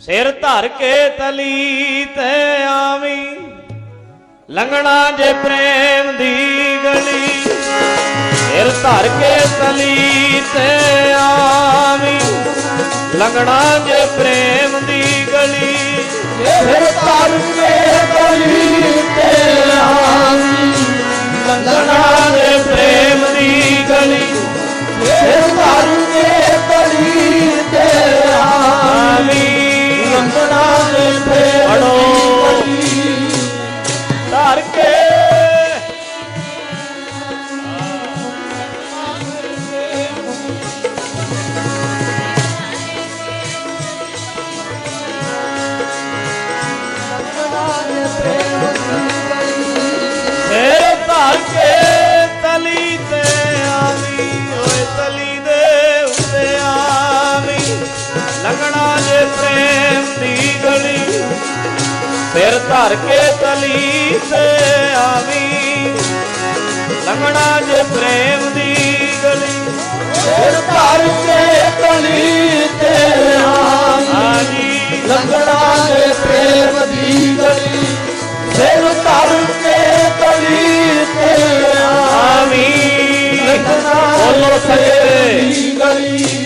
ਸਿਰ ਧਰ ਕੇ ਤਲੀ ਤੇ ਆਵੀ। ਲੰਗਣਾ ਜੇ ਪ੍ਰੇਮ ਦੀ ਗਲੀ, ਸਿਰ ਧਰ ਕੇ ਤਲੀ ਤੇ ਆਵੀ। ਲੰਗਣਾ ਜੇ ਪ੍ਰੇਮ ਦੀ ਗਲੀ ਫਿਰ ਤਰ ਕੇ ਗਲੀ ਤੇ ਆਵੀਂ। ਲੰਘਣਾ ਜੇ ਪ੍ਰੇਮ ਦੀ ਗਲੀ ਫਿਰ ਤਰ ਧਰ ਕੇ ਤਲੀ ਤੇ ਆਵੀ। ਲੰਘਣਾ ਜੇ ਪ੍ਰੇਮ ਦੀ ਗਲੀ। ਫਿਰ ਤਰ ਕੇ ਗਲੀ ਤੇ ਆਵੀਂ ਲੰਗਣਾ ਦੇ ਪ੍ਰੇਮ ਦੀ ਗਲੀ। ਫਿਰ ਤਰ ਕੇ ਗਲੀ ਤੇ ਆਵੀਂ। ਲੰਗਣਾ ਬੋਲੋ ਸੱਚੇ। ਦੀ ਗਲੀ।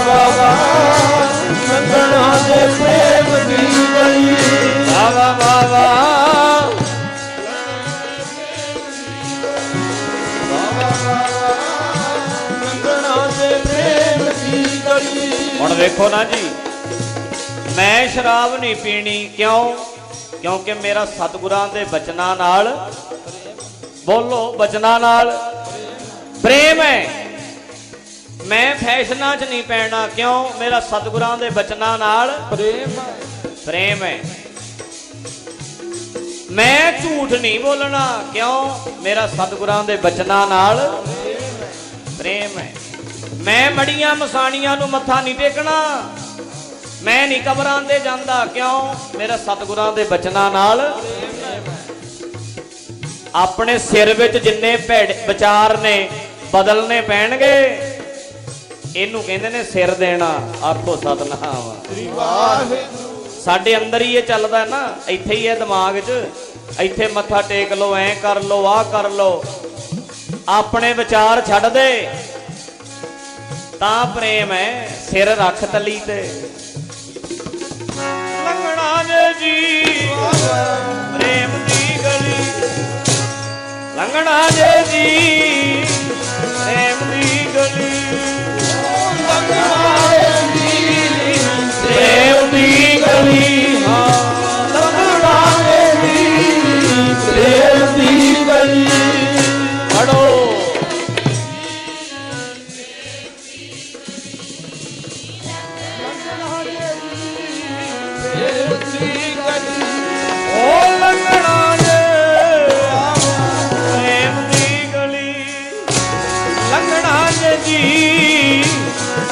ਹੁਣ ਵੇਖੋ ਨਾ ਜੀ ਮੈਂ ਸ਼ਰਾਬ ਨਹੀਂ ਪੀਣੀ ਕਿਉਂ? ਕਿਉਂਕਿ ਮੇਰਾ ਸਤਿਗੁਰਾਂ ਦੇ ਬਚਨਾਂ ਨਾਲ ਬੋਲੋ ਬਚਨਾਂ ਨਾਲ ਪ੍ਰੇਮ ਹੈ। ਮੈਂ ਫੈਸ਼ਨਾਂ 'ਚ ਨਹੀਂ ਪੈਣਾ ਕਿਉਂ? ਮੇਰਾ ਸਤਿਗੁਰਾਂ ਦੇ ਬਚਨਾਂ ਨਾਲ ਪ੍ਰੇਮ ਪ੍ਰੇਮ ਹੈ। ਮੈਂ ਝੂਠ ਨਹੀਂ ਬੋਲਣਾ ਕਿਉਂ? ਮੇਰਾ ਸਤਿਗੁਰਾਂ ਦੇ ਬਚਨਾਂ ਨਾਲ ਪ੍ਰੇਮ ਹੈ। ਮੈਂ ਮੜੀਆਂ ਮਸਾਣੀਆਂ ਨੂੰ ਮੱਥਾ ਨਹੀਂ ਟੇਕਣਾ। ਮੈਂ ਨਹੀਂ ਕਬਰਾਂ ਤੇ ਜਾਂਦਾ। ਕਿਉਂ? ਮੇਰਾ ਸਤਿਗੁਰਾਂ ਦੇ ਬਚਨਾਂ ਨਾਲ। ਆਪਣੇ ਸਿਰ ਵਿੱਚ ਜਿੰਨੇ ਭੈੜੇ ਵਿਚਾਰ ਨੇ ਬਦਲਨੇ ਪੈਣਗੇ। ਇਹਨੂੰ ਕਹਿੰਦੇ ਨੇ ਸਿਰ ਦੇਣਾ। ਆਖੋ ਸਤਨਾਮ। ਵਾਹਿਗੁਰੂ। ਸਾਡੇ ਅੰਦਰ ਹੀ ਇਹ ਚੱਲਦਾ ਨਾ। ਇੱਥੇ ਹੀ ਹੈ ਦਿਮਾਗ 'ਚ ਇੱਥੇ ਮੱਥਾ ਟੇਕ ਲਓ ਐ ਕਰ ਲਓ ਆਹ ਕਰ ਲਓ। ਆਪਣੇ ਵਿਚਾਰ ਛੱਡ ਦੇ। ਤਾਂ ਪ੍ਰੇਮ ਹੈ ਸਿਰ ਰੱਖ ਤਲੀ ਤੇ। ਲੰਘਣਾ ਜੇ ਜੀ। ਪ੍ਰੇਮ ਦੀ ਗਲੀ। ਲੰਘਣਾ ਜੇ ਜੀ।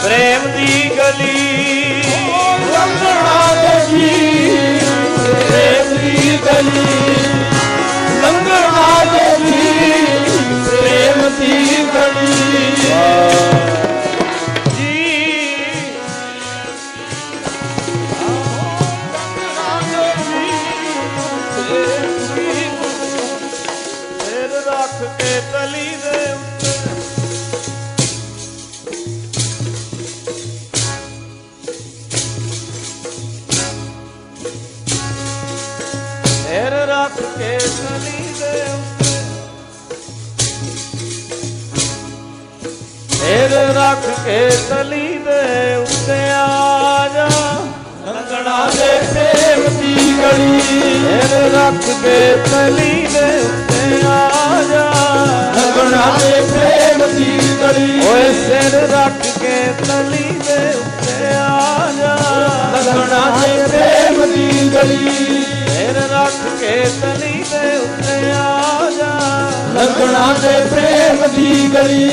ਪ੍ਰੇਮ ਦੀ ਗਲੀ। ਲੰਗਣਾ ਜੀ ਪ੍ਰੇਮ ਦੀ ਗਲੀ। ਰੱਖ ਕੇ ਤਲੀ ਦੇ ਉੱਤੇ ਆ ਜਾ। ਲੰਗਣਾ ਦੇ ਪ੍ਰੇਮ ਦੀ ਗਲੀ। ਸਿਰ ਰੱਖ ਕੇ ਤਲੀ ਦੇ ਉੱਤੇ ਆ ਜਾ। ਲੰਗਣਾ ਦੇ ਪ੍ਰੇਮ ਦੀ ਗਲੀ। ਓਏ ਸਿਰ ਰੱਖ ਕੇ ਤਲੀ ਦੇ ਉੱਤੇ ਆ ਜਾ। ਲਗਣਾ ਦੇ ਪ੍ਰੇਮ ਦੀ ਗਲੀ। ਫੇਰ ਰੱਖ ਕੇ ਤਲੀ ਦੇ ਉੱਤੇ ਆ ਲਗਣਾ ਦੇ ਪ੍ਰੇਮ ਦੀ ਗਲੀ।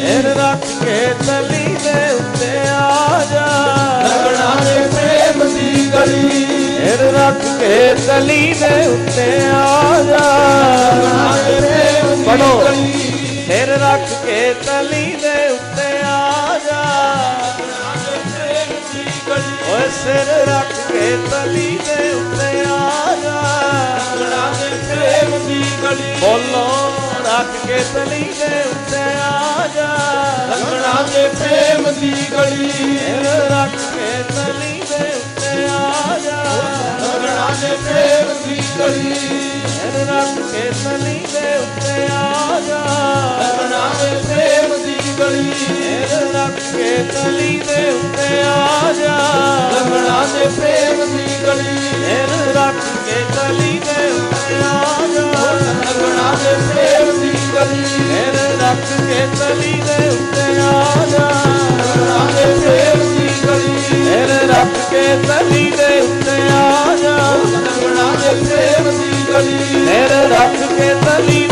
ਫੇਰ ਰੱਖ ਕੇ ਤਲੀ ਦੇ ਉੱਤੇ ਆ ਜਾ। ਲਗਣਾ ਦੇ ਪ੍ਰੇਮ ਦੀ ਗਲੀ। ਫੇਰ ਰੱਖ ਕੇ ਤਲੀ ਦੇ ਉੱਤੇ ਆ ਜਾ। ਲਗਣਾ ਦੇ ਪ੍ਰੇਮ ਦੀ ਗਲੀ। ਫੇਰ ਰੱਖ ਕੇ ਤਲੀ ਓਏ ਸਿਰ ਰੱਖ ਕੇ ਤਲੀ ਦੇ ਉੱਤੇ ਆ ਜਾ। ਲਗਣਾ ਦੇ ਪ੍ਰੇਮ ਦੀ ਗਲੀ। ਬੋਲੋ ਰੱਖ ਕੇ ਤਲੀ ਦੇ ਉੱਤੇ ਆ ਜਾ। ਲਗਣਾ ਦੇ ਪ੍ਰੇਮ ਦੀ ਗਲੀ। ਸਿਰ ਰੱਖ ਕੇ ਤਲੀ ਦੇ ਉੱਤੇ ਆ ਜਾ। ਲਗਣਾ ਦੇ ਪ੍ਰੇਮ ਦੀ ਗਲੀ। ਸਿਰ ਰੱਖ ਕੇ ਤਲੀ ਦੇ ਉੱਤੇ ਆ ਜਾ। ਦੇ ਪ੍ਰੇਮ ਦੀ ਗਲੀ। ਸਿਰ ਰੱਖ ਕੇ ਤਲੀ ਦੇ ਉੱਤੇ ਆ ਪ੍ਰੇਮ ਦੀ ਗਲੀ ਸਿਰ ਰੱਖ ਕੇ ਤਲੀ ਦੇ ਉੱਤੇ ਆ ਜਾ। ਦੇ ਪ੍ਰੇਮ ਦੀ ਗਲੀ ਸਿਰ ਰੱਖ ਕੇ ਤਲੀ ਦੇ ਉੱਤੇ ਆ ਜਾ। ਲਗਣਾ ਦੇ ਪ੍ਰੇਮ ਦੀ ਗਲੀ ਸਿਰ ਰੱਖ ਕੇ ਤਲੀ ਦੇ ਉੱਤੇ ਆ ਜਾ। ਲਗਣਾ ਦੇ ਪ੍ਰੇਮ ਦੀ ਗਲੀ ਸਿਰ ਰੱਖ ਕੇ ਤਲੀ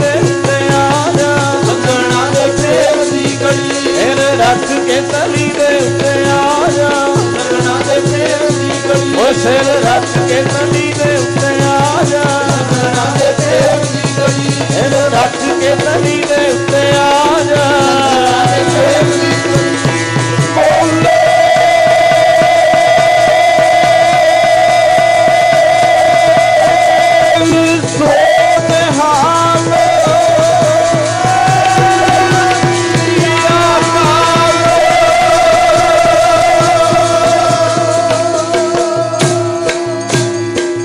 ਸਿਰ ਰੱਖ ਕੇ ਤਲੀ ਦੇ ਉੱਤੇ ਆ ਜਾ। ਲਗਣਾ ਦੇ ਪ੍ਰੇਮ ਗਲੀ ਸਿਰ ਰੱਖ ਕੇ ਤਲੀ